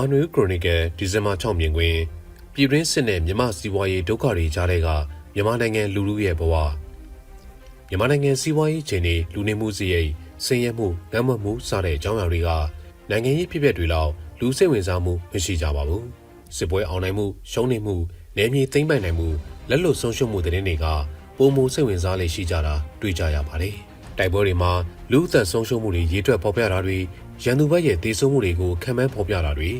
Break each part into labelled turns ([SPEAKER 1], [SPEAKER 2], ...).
[SPEAKER 1] မြန်မာနွေခရိုနီကယ်ဒီဇင်ဘာ6မြင်ကွင်းပြည်တွင်းစစ်နဲ့မြန်မာစီးပွားရေးဒုက္ခတွေကြားတဲ့ကမြန်မာနိုင်ငံလူလူရဲ့ဘဝမြန်မာနိုင်ငံစီးပွားရေးခြေနေလူနေမှုစရိတ်ဆင်းရဲမှုငတ်မွတ်မှုစတဲ့အကြောင်းအရာတွေကနိုင်ငံရေးဖြစ်ပျက်တွေလောက်လူစိတ်ဝင်စားမှုမရှိကြပါဘူးစစ်ပွဲအောင်နိုင်မှုရှုံးနေမှုနယ်မြေသိမ်းပိုက်နိုင်မှုလက်လွတ်ဆုံးရှုံးမှုတဲ့တွေကပုံမှုစိတ်ဝင်စားလေရှိကြတာတွေ့ကြရပါတယ်တိုက်ပွဲတွေမှာလူအသက်ဆုံးရှုံးမှုတွေရေးတွက်ဖော်ပြတာတွေ ရန်သူဘက်ရဲ့တေဆုံးမှုတွေကိုခံမှန်းဖော်ပြတာတွေ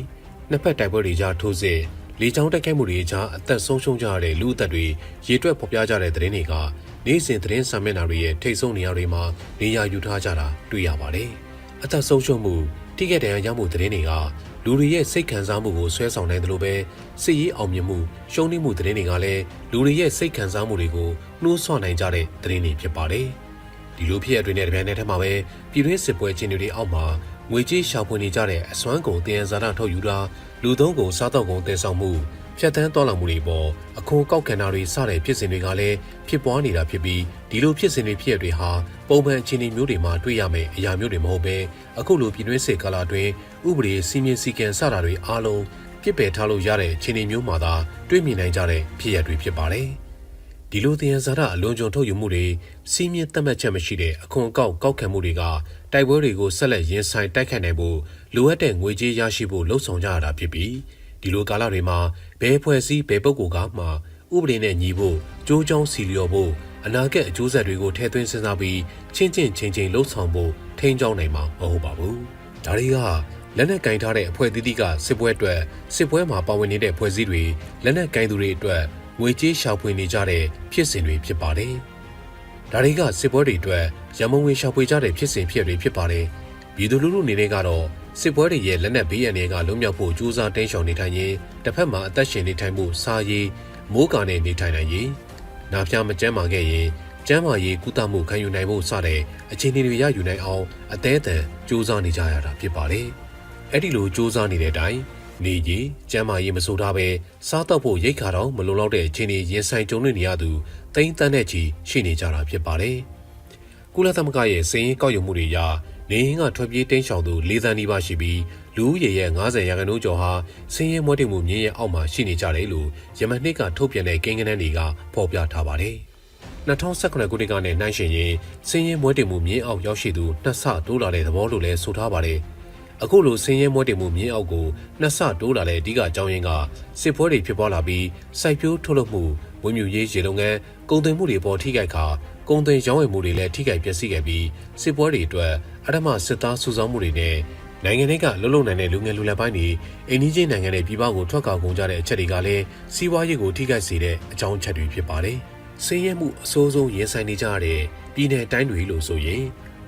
[SPEAKER 1] နှစ်ဖက်တိုက်ပွဲတွေကြားထိုးစစ်လေကြောင်းတိုက်ခိုက်မှုတွေကြားအသက်ဆုံးရှုံးကြရတဲ့လူအသက်တွေရေတွက်ဖော်ပြကြတဲ့သတင်းတွေကနေ့စဉ်သတင်းစာမျက်နှာတွေရဲ့ထိတ်ဆုံးနေရာတွေမှာနေရာယူထားကြတာတွေ့ရပါတယ်။အသက်ဆုံးရှုံးမှုတိကျတဲ့ရမှုသတင်းတွေကလူတွေရဲ့စိတ်ခံစားမှုကိုဆွဲဆောင်နိုင်တယ်လို့ပဲစစ်ရေးအောင်မြင်မှုရှုံးနိမှုသတင်းတွေကလည်းလူတွေရဲ့စိတ်ခံစားမှုတွေကိုနှိုးဆွနိုင်ကြတဲ့သတင်းတွေဖြစ်ပါတယ်။ဒီလိုဖြစ်ရတဲ့တဲ့ပြန်တဲ့ထက်မှာပဲပြည်တွင်းစစ်ပွဲချင်းတွေအောက်မှာ ငွေကြေးရှာဖွေနေကြတဲ့အစွမ်းကုန်တင်ရဇာတာထုတ်ယူတာလူသုံးကုန်စားတော့ကုန်တည်ဆောင်မှုဖြတ်တန်းတော်လာမှုတွေပေါ်အခွန်ကောက်ခံတာတွေစတဲ့ဖြစ်စဉ်တွေကလည်းဖြစ်ပွားနေတာဖြစ်ပြီးဒီလိုဖြစ်စဉ်တွေဖြစ်ရတွေဟာပုံမှန်အခြေအနေမျိုးတွေမှာတွေ့ရမယ့်အရာမျိုးတွေမဟုတ်ဘဲအခုလိုပြည်တွင်းစစ်ကာလအတွင်းဥပဒေစီမင်းစည်းကမ်းစတာတွေအားလုံးပြစ်ပယ်ထားလို့ရတဲ့အခြေအနေမျိုးမှာသာတွေ့မြင်နိုင်ကြတဲ့ဖြစ်ရတွေဖြစ်ပါတယ်ဒီလိုတယံဇာတာအလွန်ကြုံထုတ်ယူမှုတွေစီးမြင့်တတ်မှတ်ချက်မရှိတဲ့အခွန်အကောက်ကောက်ခံမှုတွေက တိုက်ပွဲတွေကိုဆက်လက်ရင်ဆိုင်တိုက်ခိုက်နိုင်ဖို့လိုအပ်တဲ့ငွေကြေးရရှိဖို့လှုံ့ဆော်ကြရတာဖြစ်ပြီးဒီလိုကာလတွေမှာဘယ်ဖွဲ့စည်းဘယ်ပုဂ္ဂိုလ်ကမှဥပဒေနဲ့ညီဖို့ကြိုးကြောင်းစီလျော်ဖို့အနာဂတ်အကျိုးဆက်တွေကိုထည့်သွင်းစဉ်းစားပြီးချင်းချင်းချင်းချင်းလှုံ့ဆော်ဖို့ထိန်းကျောင်းနိုင်မှာမဟုတ်ပါဘူး။ဒါတွေကလက်နက်ကင်ထားတဲ့အဖွဲ့အသီးသီးကစစ်ပွဲအတွက်စစ်ပွဲမှာပါဝင်နေတဲ့ဖွဲ့စည်းတွေလက်နက်ကင်သူတွေအတွက်ငွေကြေးရှာဖွေနေကြတဲ့ဖြစ်စဉ်တွေဖြစ်ပါတယ်။ဒါတွေကစစ်ပွဲတွေအတွက် ရမုံဝင်ရှာဖွေကြတဲ့ဖြစ်စဉ်ဖြစ်တွေဖြစ်ပါတယ်။ပြည်သူလူထုအနေနဲ့ကတော့စစ်ပွဲတွေရဲ့လက်နက်ဘေးရန်တွေကလွတ်မြောက်ဖို့ကြိုးစားတင်းရှောင်နေထိုင်ရင်တစ်ဖက်မှာအသက်ရှင်နေထိုင်မှုစားရည်မိုးကာနဲ့နေထိုင်နိုင်ရင်နာဖျားမကျန်းမာခဲ့ရင်ကျန်းမာရေးကုသမှုခံယူနိုင်ဖို့စတဲ့အခြေအနေတွေရယူနိုင်အောင်အသေးအံကြိုးစားနေကြရတာဖြစ်ပါတယ်။အဲ့ဒီလိုကြိုးစားနေတဲ့အတိုင်းနေကြီးကျမ်းမာရေးမဆိုးထားပဲစားတော့ဖို့ရိတ်ခါတော့မလုံလောက်တဲ့အခြေအနေရင်ဆိုင်ကြုံနေရသူတိမ့်တန်းတဲ့ချီရှိနေကြတာဖြစ်ပါတယ်။ ကုလသမဂ္ဂရဲ့စည်ရင်ကောက်ယူမှုတွေအရနေရင်ကထွက်ပြေးတိမ်းရှောင်သူ၄သန်းနီးပါးရှိပြီးလူဦးရေရဲ့90ရာခိုင်နှုန်းကျော်ဟာစည်ရင်မွဲတေမှုမြင်းရဲ့အောက်မှာရှိနေကြတယ်လို့ယမနှစ်ကထုတ်ပြန်တဲ့ကိန်းဂဏန်းတွေကဖော်ပြထားပါတယ်။2019ခုနှစ်ကနဲ့နှိုင်းယှဉ်ရင်စည်ရင်မွဲတေမှုမြင်းအောက်ရောက်ရှိသူနှစ်ဆတိုးလာတဲ့သဘောလို့လည်းဆိုထားပါတယ်။အခုလိုစင်းရဲမွဲတင်မှုမြင်းအောက်ကိုနှစ်ဆတိုးလာတဲ့အဓိကအကြောင်းရင်းကစစ်ပွဲတွေဖြစ်ပွားလာပြီးစိုက်ပျိုးထုတ်လုပ်မှုဝင်းမြူရေးရေလုပ်ငန်းကုန်သွယ်မှုတွေပေါ်ထိခိုက်ခါ ကုန်သွယ်ရောင်းဝယ်မှုတွေလည်းထိခိုက်ပျက်စီးခဲ့ပြီးစစ်ပွဲတွေအတွက်အထမစစ်သားစုဆောင်းမှုတွေနဲ့နိုင်ငံတွေကလှုပ်လှုပ်နိုင်တဲ့လူငယ်လူလတ်ပိုင်းတွေအိန္ဒိချင်းနိုင်ငံတွေပြည်ပကိုထွက်ခွာကုန်ကြတဲ့အချက်တွေကလည်းစီးပွားရေးကိုထိခိုက်စေတဲ့အကြောင်းအချက်တွေဖြစ်ပါတယ်။စင်းရဲမှုအဆိုးဆုံးရင်ဆိုင်နေကြရတဲ့ပြည်내တိုင်းတွေလို့ဆိုရင်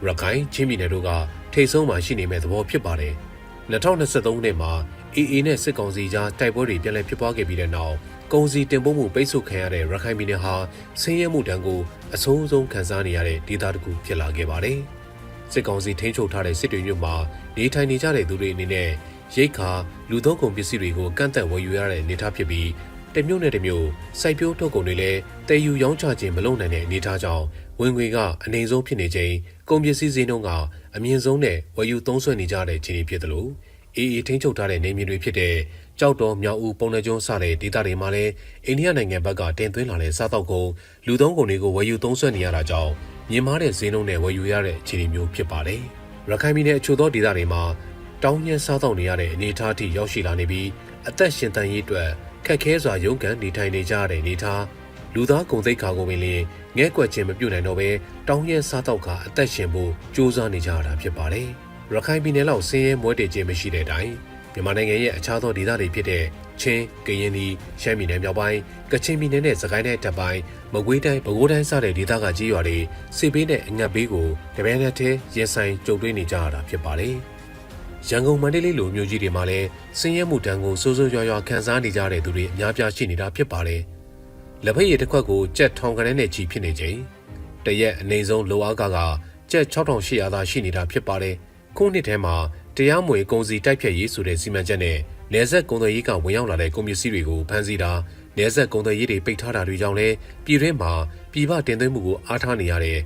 [SPEAKER 1] ရခိုင်ချင်းပြည်နယ်တို့ကထိတ်ဆုံးမှရှိနေမဲ့သဘောဖြစ်ပါတယ်။2023ခုနှစ်မှာ AA နဲ့စစ်ကောင်စီကြားတိုက်ပွဲတွေပြန်လည်ဖြစ်ပွားခဲ့ပြီးတဲ့နောက်ကုန်စည်တင်ပို့မှုပိတ်ဆို့ခံရတဲ့ရခိုင်ပြည်နယ်ဟာဆင်းရဲမှုတန်းကိုအဆိုးဆုံးခံစားနေရတဲ့ဒေသတစ်ခုဖြစ်လာခဲ့ပါတယ်။စစ်ကောင်စီထိန်းချုပ်ထားတဲ့စစ်တွေမြို့မှာနေထိုင်နေကြတဲ့သူတွေအနေနဲ့ရိတ်ခါလူသုံးကုန်ပစ္စည်းတွေကိုကန့်သက်ဝယ်ယူရတဲ့အနေအထားဖြစ်ပြီးတမျိုးနဲ့တမျိုးစိုက်ပျိုးထုတ်ကုန်တွေလည်းတည်ယူရောင်းချခြင်းမလုပ်နိုင်တဲ့အနေအထားကြောင့်ဝင်ငွေကအနိုင်ဆုံးဖြစ်နေချိန်ကုန်ပစ္စည်းဈေးနှုန်းကအမြင့်ဆုံးနဲ့ဝယ်ယူသုံးစွဲနေကြတဲ့ခြေအနေဖြစ်တယ်လို့ အေးအေးထိန်းချုပ်ထားတဲ့နေမြေတွေဖြစ်တဲ့ကြောက်တော်မြောက်ဦးပုံနှကျွန်းစတဲ့ဒေသတွေမှာလည်းအိန္ဒိယနိုင်ငံဘက်ကတင်သွင်းလာတဲ့စားတောက်ကုန်လူသုံးကုန်တွေကိုဝယ်ယူသုံးစွဲနေရတာကြောင့်မြင့်မားတဲ့ဈေးနှုန်းနဲ့ဝယ်ယူရတဲ့အခြေအနေမျိုးဖြစ်ပါတယ်။ရခိုင်ပြည်နယ်အချို့သောဒေသတွေမှာတောင်းညံစားတောက်နေရတဲ့အနေအထားအထိရောက်ရှိလာနေပြီးအသက်ရှင်တန်ရေးအတွက်ခက်ခဲစွာရုန်းကန်နေထိုင်နေကြတဲ့အနေအထားလူသားကုန်သိက္ခာကိုပင်လင်းငဲ့ကွက်ခြင်းမပြုတ်နိုင်တော့ဘဲတောင်းရဲစားတော့ကအသက်ရှင်ဖို့ကြိုးစားနေကြရတာဖြစ်ပါတယ်။ ရခိုင်ပြည်နယ်လောက်ဆင်းရဲမွဲတေခြင်းမရှိတဲ့အတိုင်းမြန်မာနိုင်ငံရဲ့အခြားသောဒေသတွေဖြစ်တဲ့ချင်း၊ကရင်ပြည်ရှမ်းပြည်နယ်မြောက်ပိုင်းကချင်ပြည်နယ်နဲ့စကိုင်းနယ်တပ်ပိုင်းမကွေးတိုင်းပဲခူးတိုင်းစတဲ့ဒေသကကြီးရွာတွေစစ်ပေးနဲ့အငတ်ပေးကိုတပည့်နဲ့တည်းရင်ဆိုင်ကြုံတွေ့နေကြရတာဖြစ်ပါတယ်။ရန်ကုန်မန္တလေးလိုမြို့ကြီးတွေမှာလည်းဆင်းရဲမှုတန်းကိုစိုးစိုးရွားရွားခံစားနေကြတဲ့သူတွေအများပြားရှိနေတာဖြစ်ပါတယ်။လက်ဖက်ရည်တစ်ခွက်ကိုကြက်ထောင်ကလေးနဲ့ချီဖြစ်နေချိန်တရက်အနေဆုံးလိုအားကကကြက်6800သာရှိနေတာဖြစ်ပါတယ်။ ခုနှစ်ထဲမှာတရားမဝင်ကုန်စည်တိုက်ဖြတ်ရေးဆိုတဲ့စီမံချက်နဲ့နေဆက်ကုန်သွယ်ရေးကဝင်ရောက်လာတဲ့ကုန်ပစ္စည်းတွေကိုဖမ်းဆီးတာနေဆက်ကုန်သွယ်ရေးတွေပိတ်ထားတာတွေကြောင့်လည်းပြည်တွင်းမှာပြည်ပတင်သွင်းမှုကိုအားထားနေရတဲ့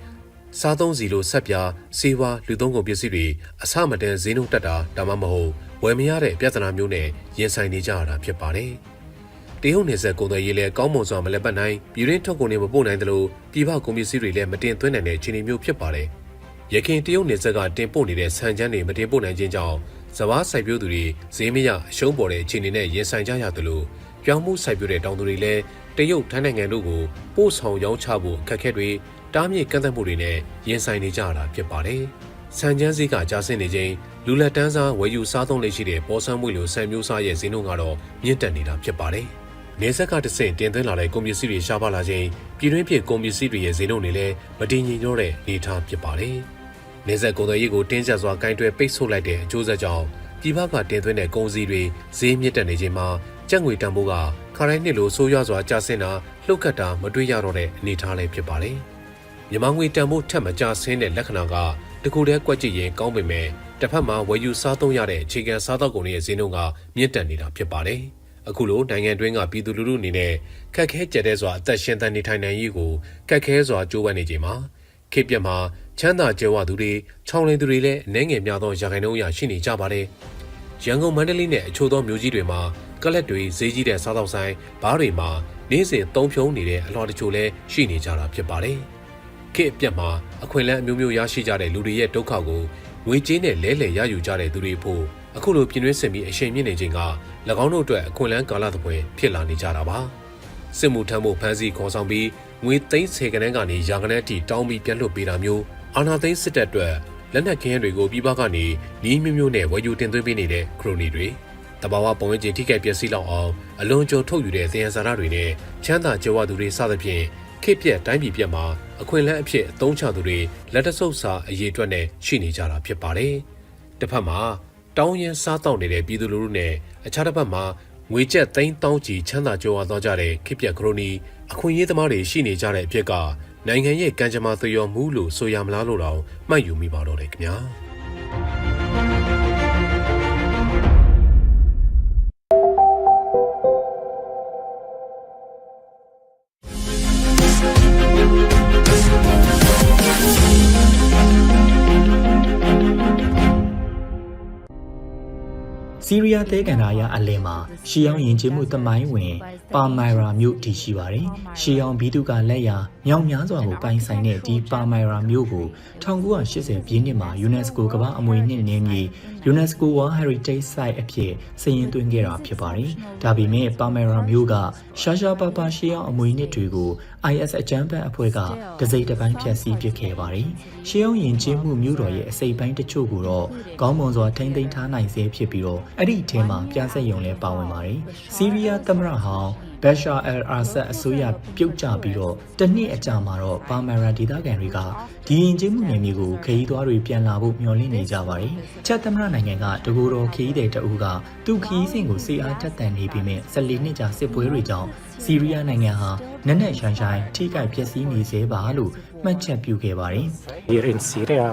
[SPEAKER 1] စားသုံးစီလိုဆက်ပြားစေဝါလူသုံးကုန်ပစ္စည်းတွေအဆမတန်ဈေးနှုန်းတက်တာဒါမှမဟုတ်ဝယ်မရတဲ့ပြဿနာမျိုးနဲ့ရင်ဆိုင်နေကြရတာဖြစ်ပါတယ်။တရုတ်နယ်စပ်ကုန်သွယ်ရေးလည်းကောင်းမွန်စွာမလက်ပတ်နိုင်ပြည်ရင်းထုတ်ကုန်တွေမပို့နိုင်သလိုပြည်ပကုန်ပစ္စည်းတွေလည်းမတင်သွင်းနိုင်တဲ့အခြေအနေမျိုးဖြစ်ပါတယ်။ ရခိုင်တရုတ်နယ်စပ်ကတင်ပို့နေတဲ့ဆန်ချမ်းတွေမတင်ပို့နိုင်ခြင်းကြောင့်စဘာစိုက်ပျိုးသူတွေဈေးမရအရှုံးပေါ်တဲ့အခြေအနေနဲ့ရင်ဆိုင်ကြရသလိုပြောင်းမှုစိုက်ပျိုးတဲ့တောင်သူတွေလည်းတရုတ်ထိုင်းနိုင်ငံတို့ကိုပို့ဆောင်ရောင်းချဖို့အခက်အခဲတွေတားမြစ်ကန့်သတ်မှုတွေနဲ့ရင်ဆိုင်နေကြရတာဖြစ်ပါတယ်။ဆန်ချမ်းစည်းကကြာဆင်းနေခြင်းလူလက်တန်းစားဝယ်ယူစားသုံးလေရှိတဲ့ပေါ်ဆန်းမွေလိုဆန်မျိုးစားရဲ့ဈေးနှုန်းကတော့မြင့်တက်နေတာဖြစ်ပါတယ်။နေဆက်ကတဆင့်တင်သွင်းလာတဲ့ကုန်ပစ္စည်းတွေရှားပါလာခြင်းပြည်တွင်းဖြစ်ကုန်ပစ္စည်းတွေရဲ့ဈေးနှုန်းတွေလည်းမတည်ငြိမ်တော့တဲ့အနေအထားဖြစ်ပါတယ်။ နေဆက်ကုန်သွယ်ရေးကိုတင်းကျပ်စွာကင်တွယ်ပိတ်ဆို့လိုက်တဲ့အကျိုးဆက်ကြောင့်ပြည်ပကတင်သွင်းတဲ့ကုန်စည်တွေဈေးမြင့်တက်နေခြင်းမှာကျပ်ငွေတန်ဖိုးကခါတိုင်းနှစ်လိုဆိုးရွားစွာကျဆင်းတာလှုပ်ခတ်တာမတွေ့ရတော့တဲ့အနေအထားလည်းဖြစ်ပါတယ်။မြန်မာငွေတန်ဖိုးထက်မကျဆင်းတဲ့လက္ခဏာကတကူတည်းကွက်ကြည့်ရင်ကောင်းပေမဲ့တစ်ဖက်မှာဝယ်ယူစားသုံးရတဲ့အခြေခံစားသောက်ကုန်တွေရဲ့ဈေးနှုန်းကမြင့်တက်နေတာဖြစ်ပါတယ်။အခုလိုနိုင်ငံတွင်းကပြည်သူလူထုအနေနဲ့ခက်ခဲကြက်တဲ့စွာအသက်ရှင်သန်နေထိုင်နိုင်ရေးကိုခက်ခဲစွာကြိုးပမ်းနေချိန်မှာခေတ်ပြက်မှာ ချမ်းသာကြွယ်ဝသူတွေချောင်းလင်းသူတွေလည်းအနေငယ်များသောရာခိုင်နှုန်းအရရှိနေကြပါတယ်။ရန်ကုန်မန္တလေးနဲ့အချို့သောမြို့ကြီးတွေမှာကလပ်တွေဈေးကြီးတဲ့စားသောက်ဆိုင်ဘားတွေမှာနေ့စဉ်သုံးဖြုံနေတဲ့အလှော်တချို့လည်းရှိနေကြတာဖြစ်ပါတယ်။ခေတ်အပြက်မှာအခွင့်အလမ်းအမျိုးမျိုးရရှိကြတဲ့လူတွေရဲ့ဒုက္ခကိုငွေကြေးနဲ့လဲလှယ်ရယူကြတဲ့သူတွေဖို့အခုလိုပြင်းရင်းစင်ပြီးအရှိန်မြင့်နေခြင်းက၎င်းတို့အတွက်အခွင့်အလမ်းကာလသဖွယ်ဖြစ်လာနေကြတာပါ။စစ်မှုထမ်းမှုဖမ်းဆီးခေါ်ဆောင်ပြီးငွေသိန်း10ကနန်းကနေရာကနန်းအထိတောင်းပြီးပြန်လွှတ်ပေးတာမျိုး အာဏာသိမ်းစစ်တပ်အတွက်လက်နက်ခင်းတွေကိုပြည်ပကနေနီးမျိုးမျိုးနဲ့ဝယ်ယူတင်သွင်းပေးနေတဲ့ခရိုနီတွေတဘာဝပုံဝင်ချင်းထိခိုက်ပျက်စီးလောက်အောင်အလွန်ကြုံထုတ်ယူတဲ့သယံဇာတတွေနဲ့ချမ်းသာကြွယ်ဝသူတွေစသဖြင့်ခေတ်ပြက်တိုင်းပြည်ပြက်မှာအခွင့်အလမ်းအဖြစ်အသုံးချသူတွေလက်တဆုပ်စာအရေးအတွက်နဲ့ရှိနေကြတာဖြစ်ပါတယ်။တစ်ဖက်မှာတောင်းရင်စားတောက်နေတဲ့ပြည်သူလူထုနဲ့အခြားတစ်ဖက်မှာငွေကျပ်သိန်းတောင်းချီချမ်းသာကြွယ်ဝသွားကြတဲ့ခေတ်ပြက်ခရိုနီအခွင့်အရေးသမားတွေရှိနေကြတဲ့အဖြစ်ကနိုင်ငံရဲ့ကံကြမ္မာသရော်မှုလို့ဆိုရမလားလို့တော့မှတ်ယူမိပါတော့တယ်ခင်ဗျာ။။
[SPEAKER 2] စီးရီးယားသဲကန်ဒါရအလယ်မှာရှီအောင်ယဉ်ကျေးမှုတမိုင်းဝင်ပါမိုင်ရာမြို့တည်ရှိပါတယ်။ရှီအောင်ဘီသူကလက်ရာမြောင်များစွာကိုပိုင်ဆိုင်တဲ့ဒီပါမိုင်ရာမြို့ကို1980ပြည့်နှစ်မှာ UNESCO ကမ္ဘာအမွေနှစ်နယ်မြေ UNESCO World Heritage Site အဖြစ်စာရင်းသွင်းခဲ့တာဖြစ်ပါတယ်။ဒါပေမဲ့ပါမိုင်ရာမြို့ကရှာရှာပါပါရှီအောင်အမွေနှစ်တွေကို IS အကြမ်းဖက်အဖွဲ့ကတစိမ့်တစ်ပိုင်းဖျက်ဆီးပစ်ခဲ့ပါတယ်။ရှီအောင်ယဉ်ကျေးမှုမြို့တော်ရဲ့အစိပ်ပိုင်းတချို့ကိုတော့ကောင်းမွန်စွာထိန်းသိမ်းထားနိုင်စေဖြစ်ပြီးတော့အဲ့ဒီအထဲမှာပြဆက်ယုံလည်းပါဝင်ပါတယ်။စီးရီးယားသမ္မတဟောင်းဘက်ရှာအယ်အာဆတ်အစိုးရပြုတ်ကျပြီးတော့တနှစ်အကြာမှာတော့ပါမာရာဒေသခံတွေကဒီရင်ကျေးမှုနယ်မြေကိုခရီးသွားတွေပြန်လာဖို့မျှော်လင့်နေကြပါတယ်။ချက်သမ္မတနိုင်ငံကတကူတော်ခရီးသည်တအူးကသူ့ခရီးစဉ်ကိုစေအားတက်တန်နေပြီးမြဲ14နှစ်ကြာစစ်ပွဲတွေကြောင့်စီးရီးယားနိုင်ငံဟာနက်နက်ရှိုင်းရှိုင်းထိခိုက်ပျက်စီးနေစေပါလို့ မှတ်ချက်ပြုခဲ့ပါတယ်။
[SPEAKER 3] Here in Syria,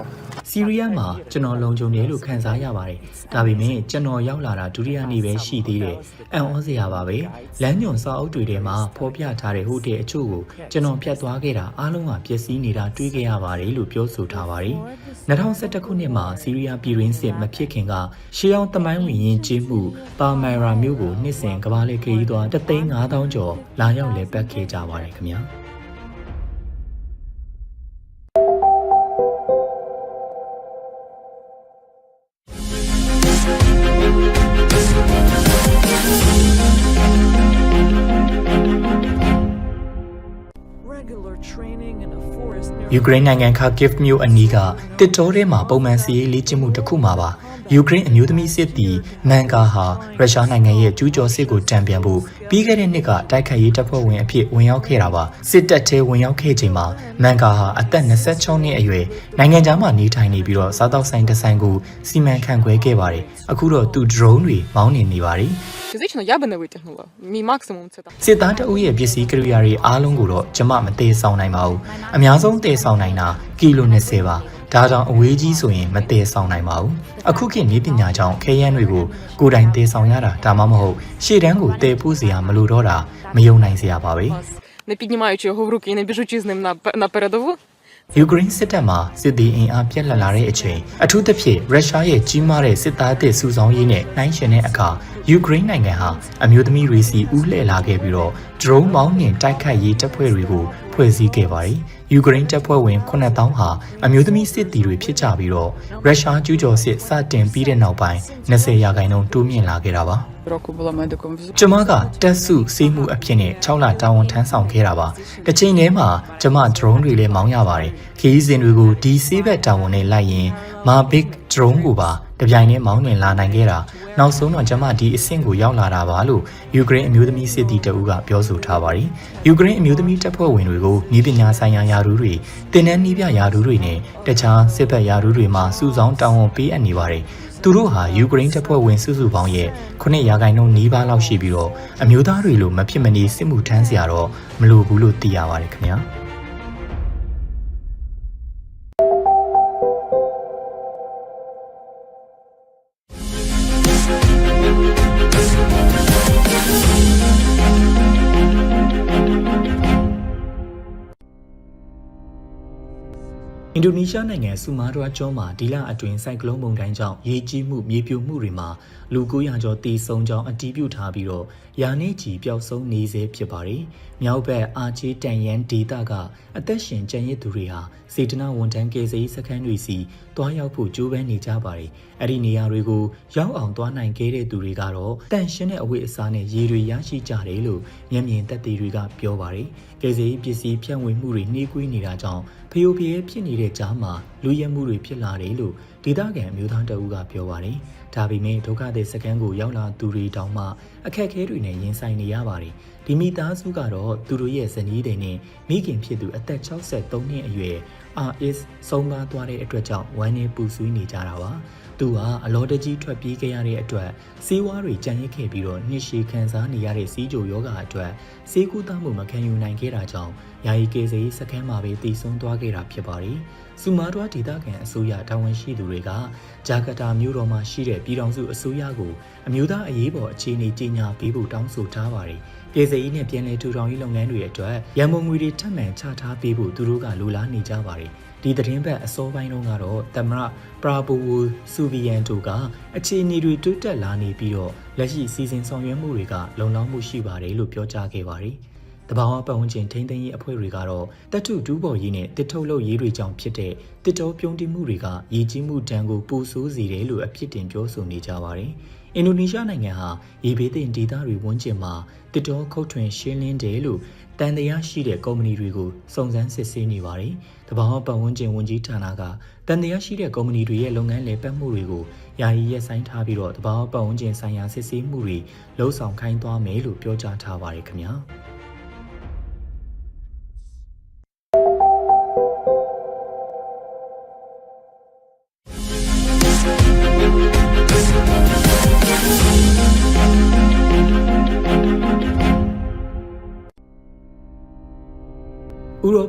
[SPEAKER 2] စီးရီးယားမှာကျွန်တော်လုံခြုံတယ်လို့ခံစားရပါတယ်။ဒါပေမဲ့ကျွန်တော်ရောက်လာတာဒုတိယနေ့ပဲရှိသေးတယ်။အံ့ဩစရာပါပဲ။လမ်းညွန်စာအုပ်တွေထဲမှာဖော်ပြထားတဲ့ဟိုတယ်အချို့ကိုကျွန်တော်ဖြတ်သွားခဲ့တာအားလုံးကပျက်စီးနေတာတွေ့ခဲ့ရပါတယ်လို့ပြောဆိုထားပါတယ်။2011ခုနှစ်မှာစီးရီးယားပြည်တွင်းစစ်မဖြစ်ခင်ကရှေးအောင်တမိုင်းဝင်ရင်ကျေးမှုပါမိုင်ရာမြို့ကိုနှစ်စဉ်ကမ္ဘာလေခရီးသွား3,500ကျော်လာရောက်လည်ပတ်ခဲ့ကြပါတယ်ခင်ဗျာ။ ယူကရိန်းနိုင်ငံခါကစ်မြို့အနီးကတစ်တောထဲမှာပုံမှန်စီးရေးလေ့ကျင့်မှုတစ်ခုမှာပါ ယူကရိန်းအမျိုးသမီးစစ်သည်မန်ကာဟာရုရှားနိုင်ငံရဲ့ကျူးကျော်စစ်ကိုတံပြန်ဖို့ပြီးခဲ့တဲ့နှစ်ကတိုက်ခိုက်ရေးတပ်ဖွဲ့ဝင်အဖြစ်ဝင်ရောက်ခဲ့တာပါစစ်တပ်ထဲဝင်ရောက်ခဲ့ချိန်မှာမန်ကာဟာအသက်26နှစ်အရွယ်နိုင်ငံသားမှနေထိုင်နေပြီးတော့စားတောက်ဆိုင်တစ်ဆိုင်ကိုစီမံခန့်ခွဲခဲ့ပါတယ်အခုတော့သူ drone တွေမောင်းနေနေပါတယ်
[SPEAKER 4] Фізично я би не витягнула. Мій максимум це там.
[SPEAKER 2] စစ်သားတအုပ်ရဲ့ပစ္စည်းကိရိယာတွေအားလုံးကိုတော့ကျမမသေးဆောင်နိုင်ပါဘူးအများဆုံးတည်ဆောင်နိုင်တာကီလို20ပါ ဒါကြောင့်အဝေးကြီးဆိုရင်မတည်ဆောင်နိုင်ပါဘူးအခုခေတ်နည်းပညာကြောင့်ခဲယမ်းတွေကိုကိုယ်တိုင်တည်ဆောင်ရတာဒါမှမဟုတ်ရှေ့တန်းကိုတည်ဖို့စရာမလိုတော့တာမယုံနိုင်စရာပါပဲ
[SPEAKER 4] Не піднімаючи його в руки і не біжучи з ним на, на передову,
[SPEAKER 2] ယူကရိန်းစစ်တပ်မှာစစ်သည်အင်အားပြက်လက်လာတဲ့အချိန်အထူးသဖြင့်ရုရှားရဲ့ကြီးမားတဲ့စစ်သားအသစ်စုဆောင်းရေးနဲ့နှိုင်းယှဉ်တဲ့အခါယူကရိန်းနိုင်ငံဟာအမျိုးသမီးတွေစီဦးလှည့်လာခဲ့ပြီးတော့ဒရုန်းမောင်းနှင်တိုက်ခိုက်ရေးတပ်ဖွဲ့တွေကိုဖွဲ့စည်းခဲ့ပါတယ်။ ယူကရိန်းတပ်ဖွဲ့ဝင်9000ဟာအမျိုးသမီးစစ်သည်တွေဖြစ်ကြပြီးတော့ရုရှားကျူးကျော်စစ်စတင်ပြီးတဲ့နောက်ပိုင်း20ရာခိုင်နှုန်းတိုးမြင့်လာခဲ့တာပါ။ကျမကတက်စုစီးမှုအဖြစ်နဲ့6လတာဝန်ထမ်းဆောင်ခဲ့တာပါ။တစ်ချိန်တည်းမှာကျမ drone တွေလည်းမောင်းရပါတယ်။ခရီးစဉ်တွေကိုဒီဆေးဘက်တာဝန်နဲ့လိုက်ရင် Mavic drone ကိုပါ တပြိုင်တည်းမောင်းနှင်လာနိုင်ခဲ့တာ။နောက်ဆုံးတော့ကျမဒီအဆင့်ကိုရောက်လာတာပါလို့ယူကရိန်းအမျိုးသမီးစစ်သည်တအူးကပြောဆိုထားပါတယ်။ယူကရိန်းအမျိုးသမီးတပ်ဖွဲ့ဝင်တွေကိုဤပညာဆိုင်ရာယာထူးတွေတင်နန်းနည်းပြယာထူးတွေနဲ့တခြားစစ်ဘက်ယာထူးတွေမှာစုဆောင်းတာဝန်ပေးအပ်နေပါတယ်။သူတို့ဟာယူကရိန်းတပ်ဖွဲ့ဝင်စုစုပေါင်းရဲ့9ရာခိုင်နှုန်းနီးပါးလောက်ရှိပြီးတော့အမျိုးသားတွေလိုမဖြစ်မနေစစ်မှုထမ်းစရာတော့မလိုဘူးလို့သိရပါတယ်ခင်ဗျာ အင်ဒိုနီးရှားနိုင်ငံဆူမာတရာကျွန်းမှာဒီလအတွင်းဆိုင်ကလုန်းမုန်တိုင်းကြောင့်ရေကြီးမှုမြေပြိုမှုတွေမှာလူ900ကျော်တေဆုံးကြောင်းအတည်ပြုထားပြီးတော့ယာနေချီပျောက်ဆုံးနေစေဖြစ်ပါတယ်။မြောက်ဘက်အာချေးတန်ယန်ဒေတာကအသက်ရှင်ကျန်ရစ်သူတွေဟာစေတနာဝန်ထမ်းကယ်ဆယ်ရေးစခန်းတွေစီတွားရောက်ဖို့ကြိုးပမ်းနေကြပါတယ်။အဲ့ဒီနေရာတွေကိုရောက်အောင်တွားနိုင်ခဲ့တဲ့သူတွေကတော့တန်ရှင်းတဲ့အဝတ်အစားနဲ့ရေတွေရရှိကြတယ်လို့မျက်မြင်သက်သေတွေကပြောပါတယ်။ကယ်ဆယ်ရေးပစ္စည်းဖြန့်ဝေမှုတွေနှေးကွေးနေတာကြောင့် ဖျို့ဖျဲဖြစ်နေတဲ့ကြားမှာလူရဲမှုတွေဖြစ်လာတယ်လို့ဒေသခံအမျိုးသားတအုပ်ကပြောပါတယ်။ဒါပေမဲ့ဒုက္ခသည်စခန်းကိုရောက်လာသူတွေတောင်မှအခက်အခဲတွေနဲ့ရင်ဆိုင်နေရပါတယ်။ဒီမိသားစုကတော့သူတို့ရဲ့ဇနီးတွေနဲ့မိခင်ဖြစ်သူအသက်63နှစ်အရွယ် RS ဆုံးပါသွားတဲ့အတွက်ကြောင့်ဝမ်းနည်းပူဆွေးနေကြတာပါ။ သူကအလောတကြီးထွက်ပြေးခဲ့ရတဲ့အတွက်စေးဝါးတွေကြံ့ရစ်ခဲ့ပြီးတော့နှစ်ရှည်ခံစားနေရတဲ့စီးကြိုယောဂအတွက်စေးကူးသားမှုမခံယူနိုင်ခဲ့တာကြောင့်ယာယီကေစေးစခန်းမှာပဲတည်ဆုံးသွားခဲ့တာဖြစ်ပါတယ်။စူမာတွားဒေသခံအစိုးရတာဝန်ရှိသူတွေကဂျာကာတာမြို့တော်မှာရှိတဲ့ပြည်ထောင်စုအစိုးရကိုအမျိုးသားအရေးပေါ်အခြေအနေကြီးညာပေးဖို့တောင်းဆိုထားပါတယ်။ကေစေးနဲ့ပြည်내ထူထောင်ရေးလုပ်ငန်းတွေအတွက်ရန်ပုံငွေတွေထပ်မံချထားပေးဖို့သူတို့ကလိုလားနေကြပါတယ်။ ဒီသတင်းပတ်အစောပိုင်းတုန်းကတော့သမရပရာပိုဝူဆူဗီယန်တိုကအခြေအနေတွေတိုးတက်လာနေပြီးတော့လက်ရှိစီစဉ်ဆောင်ရွက်မှုတွေကလုံလောက်မှုရှိပါတယ်လို့ပြောကြားခဲ့ပါတယ်။တဘာဝပတ်ဝန်းကျင်ထိန်းသိမ်းရေးအဖွဲ့တွေကတော့တက်ထုဒူးပေါ်ရေးနဲ့တစ်ထုတ်လုပ်ရေးတွေကြောင့်ဖြစ်တဲ့တစ်တောပြုံးတိမှုတွေကရည်ကြီးမှုတန်းကိုပိုဆိုးစေတယ်လို့အဖြစ်တင်ပြောဆိုနေကြပါတယ်။အင်ဒိုနီးရှားနိုင်ငံဟာရေဘေးသင့်ဒေသတွေဝန်းကျင်မှာတစ်တောခုတ်ထွင်ရှင်းလင်းတယ်လို့ တန်တရားရှိတဲ့ကုမ္ပဏီတွေကိုစုံစမ်းစစ်ဆေးနေပါတယ်။တဘာဝပတ်ဝန်းကျင်ဝန်ကြီးဌာနကတန်တရားရှိတဲ့ကုမ္ပဏီတွေရဲ့လုပ်ငန်းလည်ပတ်မှုတွေကိုယာယီရပ်ဆိုင်းထားပြီးတော့တဘာဝပတ်ဝန်းကျင်ဆိုင်ရာစစ်ဆေးမှုတွေလှုံ့ဆော်ခိုင်းသွားမယ်လို့ပြောကြားထားပါတယ်ခင်ဗျာ။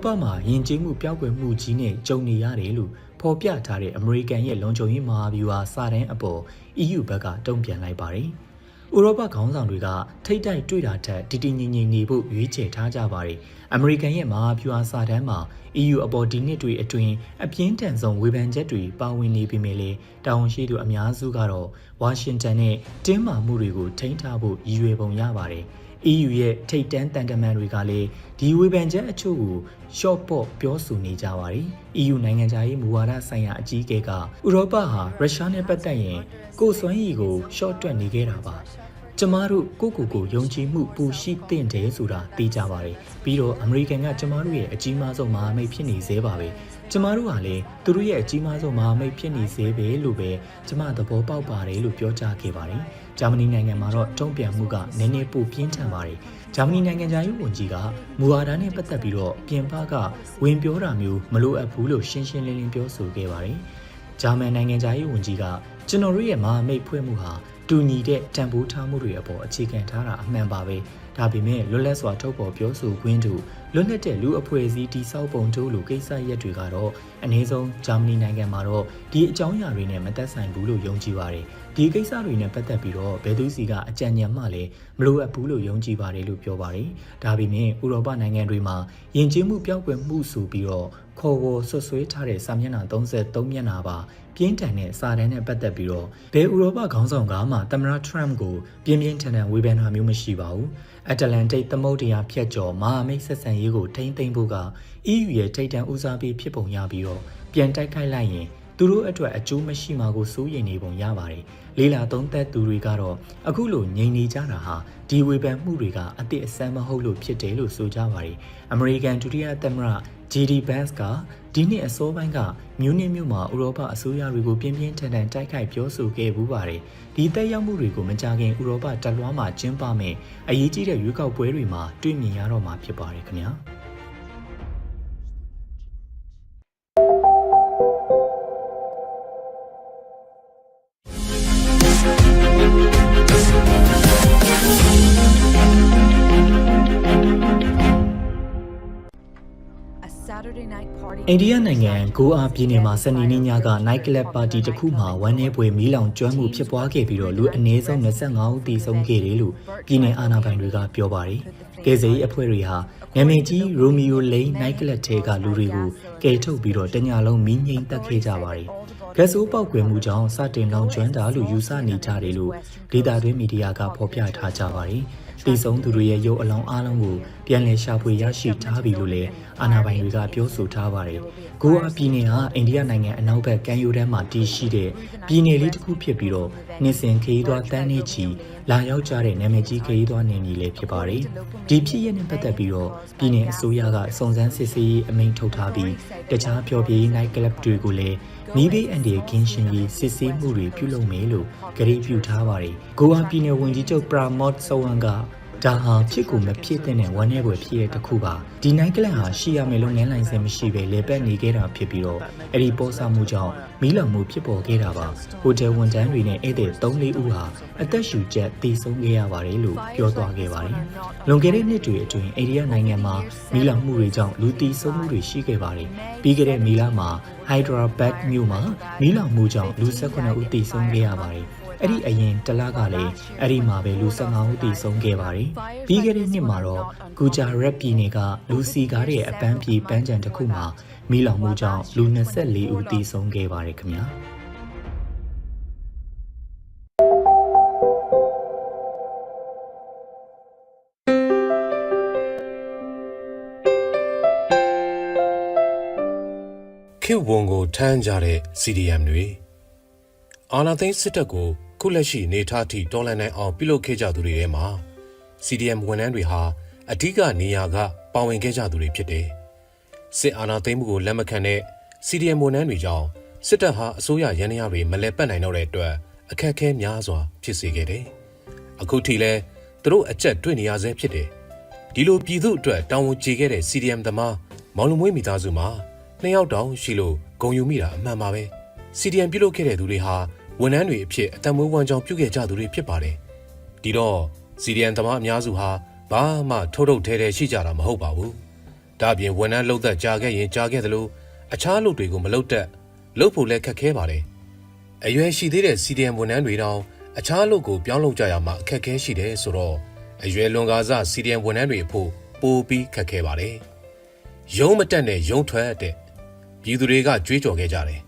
[SPEAKER 2] ပမှာယဉ်ကျေးမှုပျောက်ကွယ်မှုကြီးနဲ့ကြုံနေရတယ်လို့ဖော်ပြထားတဲ့အမေရိကန်ရဲ့လုံခြုံရေးမဟာဗျူဟာစာတမ်းအပေါ် EU ဘက်ကတုံ့ပြန်လိုက်ပါတယ်။ဥရောပခေါင်းဆောင်တွေကထိတ်တိုက်တွေ့တာထက်တည်တည်ငြိမ်ငြိမ်နေဖို့ရွေးချယ်ထားကြပါတယ်။အမေရိကန်ရဲ့မဟာဗျူဟာစာတမ်းမှာ EU အပေါ်ဒီနှစ်တွေအတွင်းအပြင်းထန်ဆုံးဝေဖန်ချက်တွေပါဝင်နေပြီမဲ့လေတာဝန်ရှိသူအများစုကတော့ဝါရှင်တန်နဲ့တင်းမာမှုတွေကိုထိန်းထားဖို့ရည်ရွယ်ပုံရပါတယ်။ EU ရဲ့ထိတ်တန်းတန်တမန်တွေကလည်းဒီဝေဖန်ချက်အချို့ကိုရှော့ပေါ့ပြောဆိုနေကြပါတယ်။ EU နိုင်ငံခြားရေးမူဝါဒဆိုင်ရာအကြီးအကဲကဥရောပဟာရုရှားနဲ့ပတ်သက်ရင်ကိုယ်စွမ်းရည်ကိုရှော့တွက်နေခဲ့တာပါ။ကျမတို့ကိုကိုကိုယုံကြည်မှုပူရှိသင့်တယ်ဆိုတာသိကြပါတယ်။ပြီးတော့အမေရိကန်ကကျမတို့ရဲ့အကြီးမားဆုံးမဟာမိတ်ဖြစ်နေသေးပါပဲ။ကျမတို့ဟာလည်းသူတို့ရဲ့အကြီးမားဆုံးမဟာမိတ်ဖြစ်နေသေးပဲလို့ပဲကျမသဘောပေါက်ပါတယ်လို့ပြောကြားခဲ့ပါတယ်။ ဂျာမနီနိုင်ငံမှာတော့တုံ့ပြန်မှုကနည်းနည်းပိုပြင်းထန်ပါတယ်။ဂျာမနီနိုင်ငံသားရေးဝန်ကြီးကမူဝါဒနဲ့ပတ်သက်ပြီးတော့ပြင်ပကဝင်ပြောတာမျိုးမလိုအပ်ဘူးလို့ရှင်းရှင်းလင်းလင်းပြောဆိုခဲ့ပါတယ်။ဂျာမန်နိုင်ငံသားရေးဝန်ကြီးကကျွန်တော်တို့ရဲ့မဟာမိတ်ဖွဲ့မှုဟာတူညီတဲ့တန်ဖိုးထားမှုတွေအပေါ်အခြေခံထားတာအမှန်ပါပဲ ဒါပေမဲ့လွတ်လပ်စွာထုတ်ဖော်ပြောဆိုခွင့်တို့လွတ်လပ်တဲ့လူအဖွဲ့အစည်းတိစောက်ပုံတို့လိုကိစ္စရပ်တွေကတော့အနည်းဆုံးဂျာမနီနိုင်ငံမှာတော့ဒီအကြောင်းအရာတွေနဲ့မသက်ဆိုင်ဘူးလို့ယုံကြည်ပါတယ်ဒီကိစ္စတွေနဲ့ပတ်သက်ပြီးတော့ဘယ်သူစီကအကြံဉာဏ်မှလည်းမလိုအပ်ဘူးလို့ယုံကြည်ပါတယ်လို့ပြောပါတယ်ဒါပေမဲ့ဥရောပနိုင်ငံတွေမှာယဉ်ကျေးမှုပြောက်ကွယ်မှုဆိုပြီးတော့ခေါ်ဝေါ်ဆွတ်ဆွဲထားတဲ့စာမျက်နှာ33မျက်နှာပါ ပြင်းထန်တဲ့စာတမ်းနဲ့ပတ်သက်ပြီးတော့ဘယ်ဥရောပခေါင်းဆောင်ကမှသမ္မတထရမ့်ကိုပြင်းပြင်းထန်ထန်ဝေဖန်တာမျိုးမရှိပါဘူးအတလန်တိတ်သမုဒ္ဒရာဖြတ်ကျော်မဟာမိတ်ဆက်ဆံရေးကိုထိမ့်သိမ်းဖို့က EU ရဲ့ထိပ်တန်းဦးစားပေးဖြစ်ပုံရပြီးတော့ပြန်တိုက်ခိုက်လိုက်ရင် သူတို့အတွက်အကျိုးမရှိမှာကိုစိုးရိမ်နေပုံရပါတယ်။လေးလာသုံးသက်သူတွေကတော့အခုလိုငြိမ်နေကြတာဟာဒီဝေဖန်မှုတွေကအသည့်အဆန်းမဟုတ်လို့ဖြစ်တယ်လို့ဆိုကြပါတယ်။ American ဒုတိယသမ္မတ JD Vance ကဒီနှစ်အစောပိုင်းကမြူးနစ်မြို့မှာဥရောပအစိုးရတွေကိုပြင်းပြင်းထန်ထန်တိုက်ခိုက်ပြောဆိုခဲ့ဘူးပါတယ်။ဒီတက်ရောက်မှုတွေကိုမကြခင်ဥရောပတက်လွှားမှာကျင်းပမယ်အရေးကြီးတဲ့ရွေးကောက်ပွဲတွေမှာတွေ့မြင်ရတော့မှာဖြစ်ပါတယ်ခင်ဗျာ။ အိန္ဒိယနိုင်ငံဂိုအာပြည်နယ်မှာစနေနေ့ညက night club party တစ်ခုမှာဝမ်းနည်းပွဲမီးလောင်ကျွမ်းမှုဖြစ်ပွားခဲ့ပြီးတော့လူအနည်းဆုံး25ဦးသေဆုံးခဲ့တယ်လို့ပြည်နယ်အာဏာပိုင်တွေကပြောပါတယ်။ကယ်ဆယ်ရေးအဖွဲ့တွေဟာနာမည်ကြီး Romeo Lane night club ထဲကလူတွေကိုကယ်ထုတ်ပြီးတော့တညလုံးမီးငိမ့်တက်ခဲ့ကြပါတယ်။ဂက်ဆိုးပောက်ကွယ်မှုကြောင့်စတင်လောင်ကျွမ်းတာလို့ယူဆနေကြတယ်လို့ဒေတာတွင်းမီဒီယာကဖော်ပြထားကြပါတယ်။တည်ဆုံးသူတွေရဲ့ရုပ်အလောင်းအလုံးကို ပြန်လည်ရှာဖွေရရှိထားပြီလို့လည်းအာဏာပိုင်တွေကပြောဆိုထားပါတယ်။ဂိုအာပြည်နယ်ဟာအိန္ဒိယနိုင်ငံအနောက်ဘက်ကမ်းရိုးတန်းမှာတည်ရှိတဲ့ပြည်နယ်လေးတစ်ခုဖြစ်ပြီးတော့နှစ်စဉ်ခရီးသွားတန်းနေချီလာရောက်ကြတဲ့နာမည်ကြီးခရီးသွားနယ်မြေလေးဖြစ်ပါတယ်။ဒီဖြစ်ရတဲ့ပတ်သက်ပြီးတော့ပြည်နယ်အစိုးရကစုံစမ်းစစ်ဆေးရေးအမိန့်ထုတ်ထားပြီးတခြားပျော်ပြရေး night club တွေကိုလည်းမိဘေးအန်ဒီကင်းရှင်ရေးစစ်ဆေးမှုတွေပြုလုပ်မယ်လို့ကြေညာပြုထားပါတယ်။ဂိုအာပြည်နယ်ဝန်ကြီးချုပ်ပရာမော့ဆဝန်က ဒါဟာဖြစ်ကိုမဖြစ်တဲ့နဲ့ဝမ်းနည်းပွဲဖြစ်တဲ့တစ်ခုပါဒီနိုင်ကလန်ဟာရှိရမယ်လို့ငန်းလိုက်စင်မရှိပဲလေပတ်နေခဲ့တာဖြစ်ပြီးတော့အဲ့ဒီပေါ်ဆမှုကြောင့်မီးလောင်မှုဖြစ်ပေါ်ခဲ့တာပါဟိုတယ်ဝန်ထမ်းတွေနဲ့ဧည့်သည်3-4ဦးဟာအသက်ရှူကျက်သေဆုံးခဲ့ရပါတယ်လို့ပြောသွားခဲ့ပါတယ်လွန်ခဲ့တဲ့နှစ်တွေအတွင်းအိန္ဒိယနိုင်ငံမှာမီးလောင်မှုတွေကြောင့်လူသေဆုံးမှုတွေရှိခဲ့ပါတယ်ပြီးခဲ့တဲ့မီလာမှာဟိုက်ဒရာဘတ်မြို့မှာမီးလောင်မှုကြောင့်လူ18ဦးသေဆုံးခဲ့ရပါတယ် အဲ့ဒီအရင်တလကလည်းအဲ့ဒီမှာပဲလူ15ဦးသေဆုံးခဲ့ပါတယ်။ပြီးခဲ့တဲ့နှစ်မှာတော့ဂူဂျာရက်ပြည်နယ်ကလူစီကားရဲ့အပန်းဖြေပန်းချံတစ်ခုမှာမိလောင်မှုကြောင့်လူ24ဦးသေဆုံးခဲ့ပါတယ်ခင်ဗျာ။
[SPEAKER 1] ခေတ်ဝန်ကိုထမ်းကြတဲ့ CDM တွေအာနာသိန်းစစ်တပ်ကို ခုလက်ရှိနေထားထိတော်လှန်နိုင်အောင်ပြုလုပ်ခဲ့ကြသူတွေထဲမှာ CDM ဝန်ထမ်းတွေဟာအဓိကနေရာကပါဝင်ခဲ့ကြသူတွေဖြစ်တယ်။စစ်အာဏာသိမ်းမှုကိုလက်မခံတဲ့ CDM ဝန်ထမ်းတွေကြောင့်စစ်တပ်ဟာအစိုးရရန်ရာတွေမလဲပတ်နိုင်တော့တဲ့အတွက်အခက်အခဲများစွာဖြစ်စေခဲ့တယ်။အခုထိလည်းသူတို့အကြက်တွေ့နေရဆဲဖြစ်တယ်။ဒီလိုပြည်သူအတွက်တောင်းဝန်ကြေခဲ့တဲ့ CDM သမားမောင်လူမွေးမိသားစုမှာနှစ်ယောက်တောင်ရှိလို့ဂုံယူမိတာအမှန်ပါပဲ။ CDM ပြုလုပ်ခဲ့တဲ့သူတွေဟာ ဝန်ထမ်းတွေအဖြစ်အတမွေးဝမ်းကြောင်းပြုခဲ့ကြသူတွေဖြစ်ပါတယ်။ဒီတော့ CDM သမားအများစုဟာဘာမှထုတ်ထုတ်ထဲထဲရှိကြတာမဟုတ်ပါဘူး။ဒါပြင်ဝန်ထမ်းလုပ်သက်ကြာခဲ့ရင်ကြာခဲ့သလိုအခြားလုပ်တွေကိုမလုပ်တတ်လုပ်ဖို့လည်းခက်ခဲပါတယ်။အရွယ်ရှိသေးတဲ့ CDM ဝန်ထမ်းတွေတောင်အခြားလုပ်ကိုပြောင်းလုပ်ကြရမှာအခက်ခဲရှိတယ်ဆိုတော့အရွယ်လွန်ကားစ CDM ဝန်ထမ်းတွေအဖို့ပိုပြီးခက်ခဲပါတယ်။ရုံးမတက်နဲ့ရုံးထွက်တဲ့ပြည်သူတွေကကြွေးကြော်ခဲ့ကြတယ်။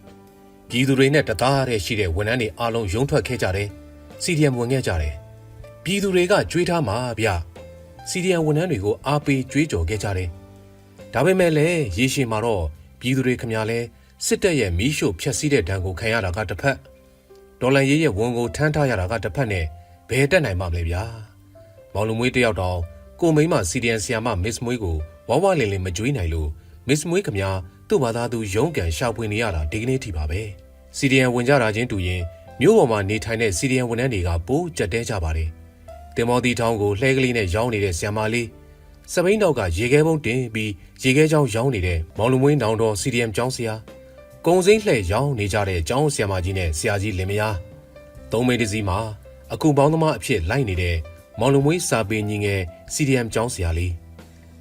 [SPEAKER 1] ပြည်သူတွေနဲ့တသားတည်းရှိတဲ့ဝန်ထမ်းတွေအားလုံးရုံးထွက်ခဲ့ကြတယ်။ CDM ဝင်ခဲ့ကြတယ်။ပြည်သူတွေကကြွေးထားမှာဗျ။ CDM ဝန်ထမ်းတွေကိုအားပေးကြွေးကြော်ခဲ့ကြတယ်။ဒါပေမဲ့လည်းရေရှည်မှာတော့ပြည်သူတွေခမရလဲစစ်တပ်ရဲ့မီးရှို့ဖျက်ဆီးတဲ့ဒဏ်ကိုခံရတာကတစ်ဖက်ဒေါ်လာရေးရဲ့ဝန်ကိုထမ်းထားရတာကတစ်ဖက်နဲ့ဘယ်တက်နိုင်မှာမလဲဗျာ။မောင်လူမွေးတယောက်တောင်ကိုမိန်းမ CDM ဆီယာမမစ်မွေးကိုဝဝလင်လင်မကြွေးနိုင်လို့မစ်မွေးခမရ သူ့ဘာသာသူရုံးကန်ရှာဖွေနေရတာဒီကနေ့ထိပါပဲ။ CDM ဝင်ကြတာချင်းတူရင်မြို့ပေါ်မှာနေထိုင်တဲ့ CDM ဝန်ထမ်းတွေကပိုးကြက်တဲကြပါတယ်။တင်မော်တီထောင်းကိုလှဲကလေးနဲ့ရောင်းနေတဲ့ဆီယမလေးစပိန်တော့ကရေခဲပုံးတင်ပြီးရေခဲချောင်းရောင်းနေတဲ့မောင်လူမွေးနောင်တော် CDM ကျောင်းဆရာကုံစိမ့်လှဲ့ရောင်းနေကြတဲ့ကျောင်းဆရာမကြီးနဲ့ဆရာကြီးလင်မယားသုံးမိတစည်းမှာအကူပေါင်းသမားအဖြစ်လိုက်နေတဲ့မောင်လုံမွေးစာပေညီငယ် CDM ကျောင်းဆရာလေး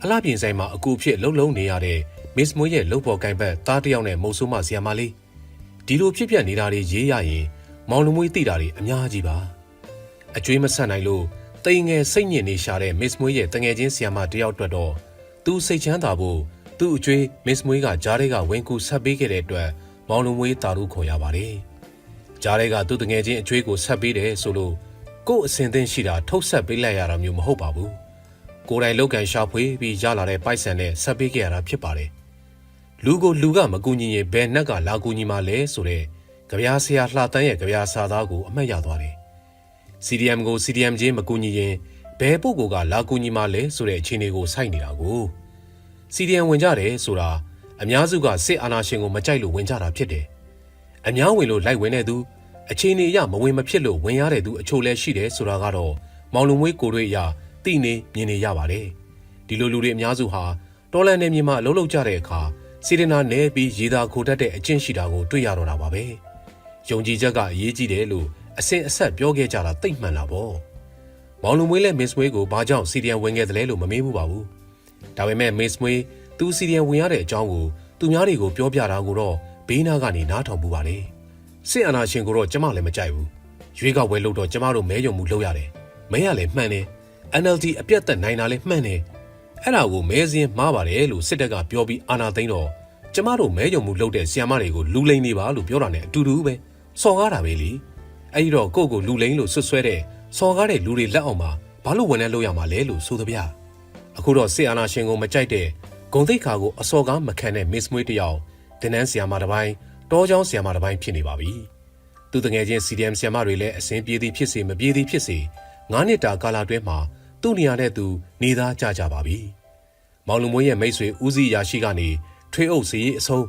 [SPEAKER 1] အလှပြင်ဆိုင်မှာအကူအဖြစ်လှုပ်လုံးနေရတဲ့ Miss မွေးရဲ့လှုပ်ပေါ်ကိုင်ဘက်သားတစ်ယောက်နဲ့မုံဆိုးမဆရာမလေးဒီလိုဖြစ်ပျက်နေတာတွေရေးရရင်မောင်လုံမွေးသိတာတွေအများကြီးပါအကျွေးမဆက်နိုင်လို့တိမ်ငယ်စိတ်ညစ်နေရှာတဲ့ Miss မွေးရဲ့တငယ်ချင်းဆရာမတစ်ယောက်အတွက်တော့သူစိတ်ချမ်းသာဖို့သူ့အကျွေး Miss မွေးကဂျားတွေကဝင်ကူဆက်ပေးခဲ့တဲ့အတွက်မောင်လုံမွေးတာလို့ခေါ်ရပါတယ်ကြားတွေကသူ့တငယ်ချင်းအကျွေးကိုဆက်ပေးတယ်ဆိုလို့ကို့အစင်သင်းရှိတာထုတ်ဆက်ပေးလိုက်ရတာမျိုးမဟုတ်ပါဘူးကိုယ်တိုင်လောက်ကန်ရှာဖွေပြီးရလာတဲ့ပိုက်ဆံနဲ့ဆက်ပေးခဲ့ရတာဖြစ်ပါတယ် လူကိုလူကမကူညီရင်ဘယ်နှက်ကလာကူညီမှလဲဆိုတဲ့ကြပြားဆရာလှတန်းရဲ့ကြပြားစာသားကိုအမှတ်ရသွားတယ် CDM ကို CDM ချင်းမကူညီရင်ဘယ်ပုဂ္ဂိုလ်ကလာကူညီမှလဲဆိုတဲ့အခြေအနေကိုစိုက်နေတာကို CDM ဝင်ကြတယ်ဆိုတာအများစုကစစ်အာဏာရှင်ကိုမကြိုက်လို့ဝင်ကြတာဖြစ်တယ်။အများဝင်လို့လိုက်ဝင်တဲ့သူအခြေအနေအရမဝင်မဖြစ်လို့ဝင်ရတဲ့သူအချို့လဲရှိတယ်ဆိုတာကတော့မောင်လုံမွေးကိုတွေအရာသိနေမြင်နေရပါတယ်။ဒီလိုလူတွေအများစုဟာတော်လန်နေမြေမှာအလုံးလုံးကြတဲ့အခါ စေတနာနဲ့ပြီးရေသာခိုတတ်တဲ့အကျင့်ရှိတာကိုတွေ့ရတော့တာပါပဲ။ယုံကြည်ချက်ကအရေးကြီးတယ်လို့အစဉ်အဆက်ပြောခဲ့ကြတာသိမှန်တာပေါ့။မောင်လူမွေးနဲ့မစ်မွေးကိုဘာကြောင့်စီဒီယံဝင်ခဲ့သလဲလို့မမေးဘူးပါဘူး။ဒါပေမဲ့မစ်မွေးသူစီဒီယံဝင်ရတဲ့အကြောင်းကိုသူများတွေကိုပြောပြတာကိုတော့ဘေးနားကနေနားထောင်မှုပါလေ။စစ်အာဏာရှင်ကိုတော့ကျမလည်းမကြိုက်ဘူး။ရွေးကောက်ပွဲလုပ်တော့ကျမတို့မဲယုံမှုလုပ်ရတယ်။မဲရလည်းမှန်တယ်။ NLD အပြတ်သက်နိုင်တာလည်းမှန်တယ်။ အဲ့ဒါကိုမဲစင်းမှားပါတယ်လို့စစ်တပ်ကပြောပြီးအာဏာသိမ်းတော့ကျမတို့မဲယုံမှုလုပ်တဲ့ဆီယမ်မတွေကိုလူလိမ့်နေပါလို့ပြောတာနဲ့အတူတူပဲ။စော်ကားတာပဲလေ။အဲ့ဒီတော့ကိုယ့်ကိုလူလိမ့်လို့ဆွတ်ဆွဲတဲ့စော်ကားတဲ့လူတွေလက်အောက်မှာဘာလို့ဝန်ထမ်းလုပ်ရမှာလဲလို့ဆိုသဗျာ။အခုတော့ဆီအာနာရှင်ကိုမကြိုက်တဲ့ဂုံတိတ်ခါကိုအစော်ကားမခံတဲ့ Miss မွေးတယောက်တင်းနန်းဆီယာမတစ်ပိုင်းတောချောင်းဆီယာမတစ်ပိုင်းဖြစ်နေပါပြီ။သူတငယ်ချင်း CDM ဆီယာမတွေလည်းအစဉ်ပြေးသည်ဖြစ်စေမပြေးသည်ဖြစ်စေငါးနှစ်တာကာလအတွင်းမှာ သူ့နေရာနဲ့သူနေသားကြကြပါပြီ။မောင်လူမွေးရဲ့မိတ်ဆွေဦးစီးရာရှိကနေထွေးအုပ်စီအဆုံး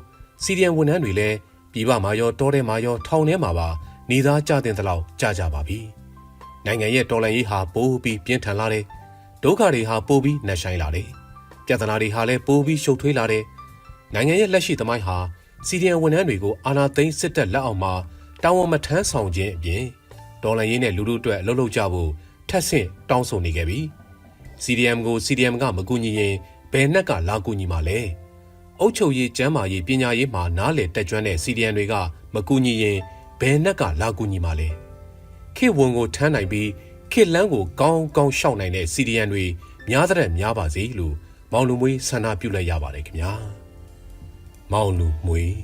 [SPEAKER 1] CDM ဝန်ထမ်းတွေလည်းပြည်ပမှာရောတောထဲမှာရောထောင်ထဲမှာပါနေသားကြတဲ့တလောက်ကြကြပါပြီ။နိုင်ငံရဲ့တော်လှန်ရေးဟာပိုးပြီးပြင်းထန်လာတယ်။ဒုက္ခတွေဟာပိုးပြီးနှက်ဆိုင်လာတယ်။ပြဿနာတွေဟာလည်းပိုးပြီးရှုပ်ထွေးလာတယ်။နိုင်ငံရဲ့လက်ရှိသမိုင်းဟာစီဒီအန်ဝန်ထမ်းတွေကိုအာဏာသိမ်းစစ်တပ်လက်အောက်မှာတာဝန်မထမ်းဆောင်ခြင်းအပြင်တော်လှန်ရေးနဲ့လူထုအတွက်အလုပ်လုပ်ကြဖို့ ထပ်ဆင့်တောင်းဆိုနေခဲ့ပြီ။ CDM ကို CDM ကမကူညီရင်ဘယ်နှက်ကလာကူညီမှာလဲ။အုတ်ချုပ်ရေးကျမ်းမာရေးပညာရေးမှာနားလေတက်ကျွမ်းတဲ့ CDM တွေကမကူညီရင်ဘယ်နှက်ကလာကူညီမှာလဲ။ခေတ်ဝန်ကိုထမ်းနိုင်ပြီးခေတ်လန်းကိုကောင်းကောင်းရှောက်နိုင်တဲ့စီဒီယန်တွေများတဲ့များပါစေလို့မောင်လူမွေးဆန္ဒပြုလိုက်ရပါတယ်ခင်ဗျာမောင်လူမွေး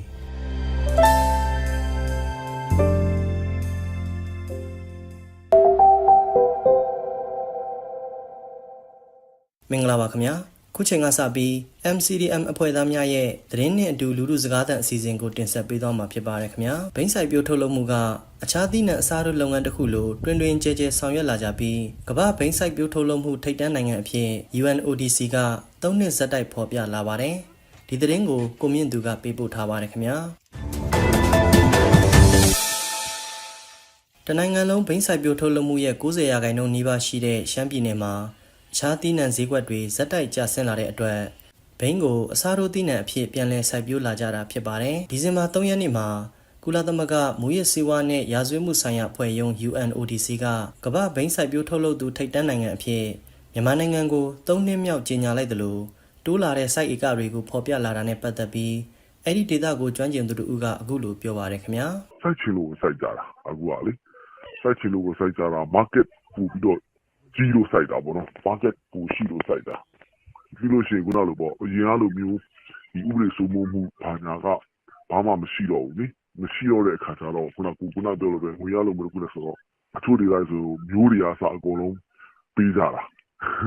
[SPEAKER 3] မင်္ဂလာပါခင်ဗျာခုချိန်ကစပြီး MCDM အဖွဲ့သားများရဲ့သတင်းနဲ့အတူလူလူစကားသံအစီအစဉ်ကိုတင်ဆက်ပေးသွားမှာဖြစ်ပါတယ်ခင်ဗျာဘိန်းဆိုင်ပြိုးထုတ်လုပ်မှုကအခြားသီးနှံအစားတို့လုပ်ငန်းတစ်ခုလိုတွင်တွင်ကြဲကြဲဆောင်ရွက်လာကြပြီးကမ္ဘာဘိန်းဆိုင်ပြိုးထုတ်လုပ်မှုထိပ်တန်းနိုင်ငံအဖြစ် UNODC က၃နှစ်ဇက်တိုက်ဖော်ပြလာပါတယ်ဒီသတင်းကိုကိုမြင့်သူကပေးပို့ထားပါတယ်ခင်ဗျာတနိုင်ငံလုံးဘိန်းဆိုင်ပြိုထုတ်လုပ်မှုရဲ့90ရာခိုင်နှုန်းနီးပါးရှိတဲ့ရှမ်းပြည်နယ်မှာ အခြားသီးနှံဈေးကွက်တွေဇက်တိုက်ကျဆင်းလာတဲ့အတွက်ဘိန်းကိုအစားထိုးသီးနှံအဖြစ်ပြန်လည်စိုက်ပျိုးလာကြတာဖြစ်ပါတယ်။ဒီဇင်ဘာ3ရက်နေ့မှာကုလသမဂ္ဂမူရစ်စေဝါနဲ့ရာဇဝတ်မှုဆိုင်ရာအဖွဲ့ရုံး UNODC ကကမ္ဘာဘိန်းစိုက်ပျိုးထုတ်လုပ်သူထိပ်တန်းနိုင်ငံအဖြစ်မြန်မာနိုင်ငံကို၃နှစ်မြောက်ကြေညာလိုက်သလိုတိုးလာတဲ့စိုက်ဧကတွေကိုဖော်ပြလာတာနဲ့ပတ်သက်ပြီးအဲ့ဒီဒေတာကိုကျွမ်းကျင်သူတို့ကအခုလိုပြောပါရခင်ဗျာ။
[SPEAKER 5] စိုက်ချင်လို့စိုက်ကြတာအခုကလေစိုက်ချင်လို့စိုက်ကြတာ market ပူပြီးတော့ ကြီးလို့စိုက်တာပေါ့နော် market ပူရှိလို့စိုက်တာပြီးလို့ရှိရင်ခုနလိုပေါ့အရင်ကလိုမျိုးဒီဥပဒေစိုးမိုးမှုဘာညာကဘာမှမရှိတော့ဘူးလေမရှိတော့တဲ့အခါကျတော့ခုနကခုနပြောလို့ပဲငွေရလို့မလို့ခုနဆိုတော့အချို့တွေကဆိုမျိုးတွေအားစအကုန်လုံးပေးကြတာ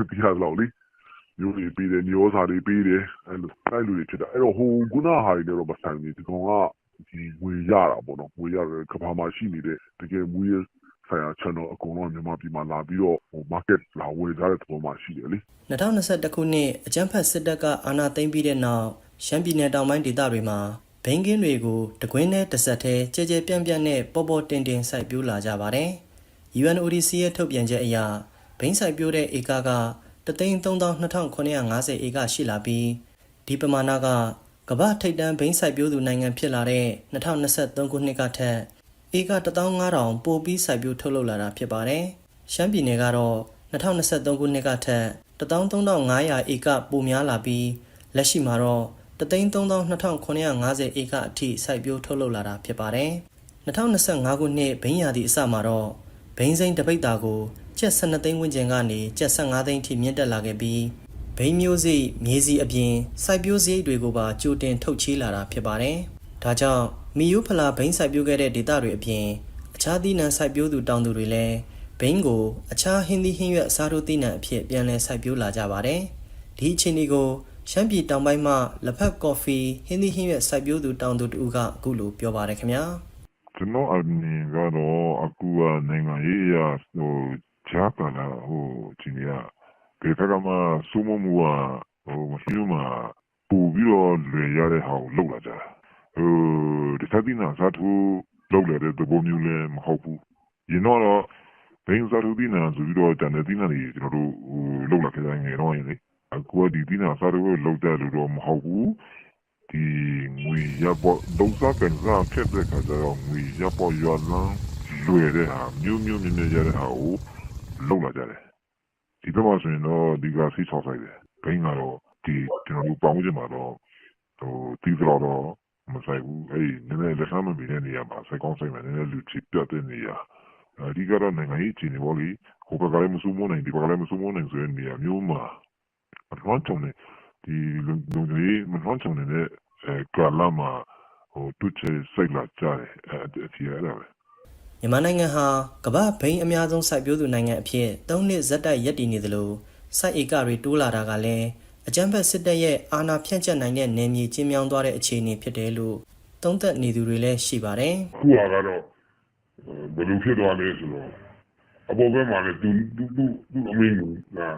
[SPEAKER 5] ဒီဟာတော့လေမျိုးတွေပေးတယ်မျိုးစာတွေပေးတယ်အဲ့လိုအဲ့လိုတွေဖြစ်တာအဲ့တော့ဟိုခုနဟာတွေနဲ့တော့မဆိုင်ဘူးဒီကောင်ကဒီငွေရတာပေါ့နော်ငွေရတယ်ကဘာမှာရှိနေတဲ့တကယ်မူရ ဆိုင်ရာ channel အကုန်လုံးမြန်မာပြည်မှာလာပြီးတော့ဟို market လာဝယ်ကြတဲ့သဘောမှရှိတယ်လေ
[SPEAKER 3] 2021ခုနှစ်အကြမ်းဖက်စစ်တပ်ကအာဏာသိမ်းပြီးတဲ့နောက်ရှမ်းပြည်နယ်တောင်ပိုင်းဒေသတွေမှာဘိန်းကင်းတွေကိုတကွင်းနဲ့တစ်ဆက်တည်းကြဲကြဲပြန့်ပြန့်နဲ့ပေါ်ပေါ်တင်တင်စိုက်ပျိုးလာကြပါတယ်။ UNODC ရဲ့ထုတ်ပြန်ချက်အရဘိန်းစိုက်ပျိုးတဲ့ဧကက332,950ဧကရှိလာပြီးဒီပမာဏကကမ္ဘာထိပ်တန်းဘိန်းစိုက်ပျိုးသူနိုင်ငံဖြစ်လာတဲ့2023ခုနှစ်ကထက် ဧက15000ပိုပြီးစိုက်ပျိုးထုတ်လုပ်လာတာဖြစ်ပါတယ်။ရှမ်းပြည်နယ်ကတော့2023ခုနှစ်ကထက်13500ဧကပိုများလာပြီးလက်ရှိမှာတော့332,950ဧကအထိစိုက်ပျိုးထုတ်လုပ်လာတာဖြစ်ပါတယ်။2025ခုနှစ်ဘိန်းရာသီအစမှာတော့ဘိန်းစိမ်းတစ်ပိတ်တာကိုကျပ်12သိန်းဝန်းကျင်ကနေကျပ်15သိန်းထိမြင့်တက်လာခဲ့ပြီးဘိန်းမျိုးစိမြေစီအပြင်စိုက်ပျိုးစရိတ်တွေကိုပါကြိုတင်ထုတ်ချေးလာတာဖြစ်ပါတယ်။ဒါကြောင့် မီယိုဖလာဘိန်းစိုက်ပျိုးခဲ့တဲ့ဒေသတွေအပြင်အခြားသီးနှံစိုက်ပျိုးသူတောင်သူတွေလည်းဘိန်းကိုအခြားဟင်းသီးဟင်းရွက်အစားထိုးသီးနှံအဖြစ်ပြန်လည်စိုက်ပျိုးလာကြပါတယ်။ဒီအခြေအနေကိုရှမ်းပြည်တောင်ပိုင်းမှလက်ဖက်ကော်ဖီဟင်းသီးဟင်းရွက်စိုက်ပျိုးသူတောင်သူတူကအခုလိုပြောပါတယ်ခင်ဗျာ။
[SPEAKER 5] ကျွန်တော်အမြင်ကတော့အခုကနိုင်ငံရေးအရဟိုဂျာကလာဟိုဒီနေရာဒီဖက်ကမှစူးမမှုကဟိုမရှိလို့မှပူပြီးတော့လွယ်ရတဲ့ဟာကိုလောက်လာကြတာ ဟိုဒီသတိနာစားသူလောက်လာတဲ့သဘောမျိုးလည်းမဟုတ်ဘူးရင်တော့ဘင်းစားသူဒီနာဆိုပြီးတော့တန်တဲ့ဒီနာတွေကျွန်တော်တို့ဟိုလောက်လာခဲ့တဲ့ငယ်တော့ရင်လေအခုကဒီဒီနာစားသူလောက်တဲ့လူတော့မဟုတ်ဘူးဒီငွေရပေါ်ဒုစားကန်စားဖြစ်တဲ့ခါကျတော့ငွေရပေါ်ရလန်းလွယ်တဲ့ဟာမျိုးမျိုးမြင်မြင်ရတဲ့ဟာကိုလောက်လာကြတယ်ဒီဘက်မှာဆိုရင်တော့ဒီကစီဆောက်ဆိုင်တယ်ဘိန်းကတော့ဒီကျွန်တော်တို့ပေါင်းကြမှာတော့ဟိုတီးတော့တော့ မဆိုင်ဘူးအဲ့ဒီနည်းနည်းလက်ဆမ်းမမီတဲ့နေရာမှာစိုက်ကောင်းဆိုင်မှာနည်းနည်းလူချစ်ပြတဲ့နေရာအဒီကတော့နိုင်ငံရေးအခြေအနေပေါ့လေဟိုဘက်ကလည်းမစိုးမနိုင်ဒီဘက်ကလည်းမစိုးမနိုင်ဆိုတဲ့နေရာမျိုးမှာအထွန်းချုံနေဒီလုံလုံကြီးမနှောင်းချုံနေတဲ့အဲကာလာမှာဟိုတွချေစိတ်လာကြတယ်အဲအစီရတာပဲ
[SPEAKER 3] မြန်မာနိုင်ငံဟာကမ္ဘာဘိန်းအများဆုံးစိုက်ပျိုးသူနိုင်ငံအဖြစ်၃နှစ်ဇက်တိုက်ရပ်တည်နေသလိုစိုက်ဧကတွေတိုးလာတာကလည်း အကြမ်းဖက်စစ်တပ်ရဲ့အာဏာဖြန့်ကျက်နိုင်တဲ့နယ်မြေကျင်းမြောင်းသွားတဲ့အခြေအနေဖြစ်တယ်လို့သုံးသပ်နေသူတွေလည်းရှိပါတယ်
[SPEAKER 5] ခုဟာကတော့ဘယ်လိုဖြစ်သွားလဲဆိုတော့အပေါ်ဘက်မှာလည်းသူသူသူသူအမင်းကနာ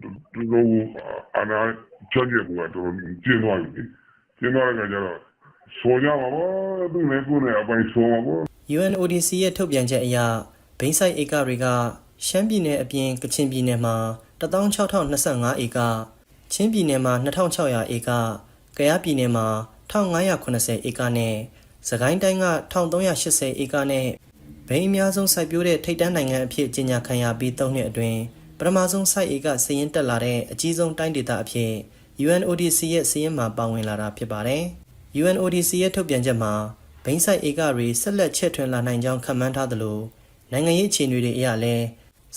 [SPEAKER 5] သူတို့အနာချန်ရဲ့ကတော့ကျင်းသွားပြီကျင်းသွားတဲ့အခါကျတော့ဆိုကြပါဘောသူလည်းကိုယ်နဲ့အပိုင်းဆိုပါဘော
[SPEAKER 3] UNODC ရဲ့ထုတ်ပြန်ချက်အရဘိန်းဆိုင်ဧကတွေကရှမ်းပြည်နယ်အပြင်ကချင်ပြည်နယ်မှာ16025ဧက ချင်းပြည်နယ်မှာ2600ဧကကယားပြည်နယ်မှာ1580ဧကနဲ့စကိုင်းတိုင်းက1380ဧကနဲ့ဘိန်းအများဆုံးစိုက်ပျိုးတဲ့ထိပ်တန်းနိုင်ငံအဖြစ်ကြေညာခံရပြီး၃နှစ်အတွင်းပထမဆုံးစိုက်ဧကစည်ရင်တက်လာတဲ့အကြီးဆုံးတိုင်းဒေသအဖြစ် UNODC ရဲ့စည်ရင်မှာပါဝင်လာတာဖြစ်ပါတယ်။ UNODC ရဲ့ထုတ်ပြန်ချက်မှာဘိန်းဆိုင်ဧကတွေဆက်လက်ချဲ့ထွင်လာနိုင်ကြောင်းခန့်မှန်းထားသလိုနိုင်ငံရေးအခြေအနေတွေအရလည်း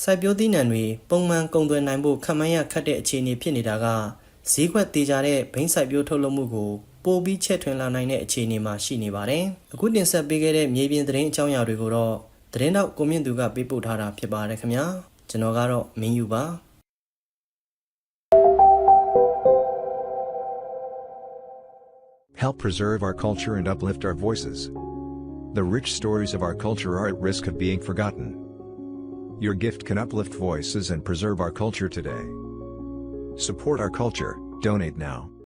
[SPEAKER 3] စိုက်ပျိုးသီးနှံတွေပုံမှန်ကုန်သွယ်နိုင်ဖို့ခန့်မှန်းရခက်တဲ့အခြေအနေဖြစ်နေတာကဈေးကွက်တေချာတဲ့ဘိန်းစိုက်ပျိုးထုတ်လုပ်မှုကိုပိုပြီးချဲ့ထွင်လာနိုင်တဲ့အခြေအနေမှာရှိနေပါတယ်။အခုတင်ဆက်ပေးခဲ့တဲ့မြေပြင်သတင်းအကြောင်းအရာတွေကိုတော့သတင်းတော့ကိုမြင့်သူကပေးပို့ထားတာဖြစ်ပါတယ်ခင်ဗျာ။ကျွန်တော်ကတော့မင်းယူပါ။
[SPEAKER 6] Help preserve our culture and uplift our voices. The rich stories of our culture are at risk of being forgotten. Your gift can uplift voices and preserve our culture today. Support our culture, donate now.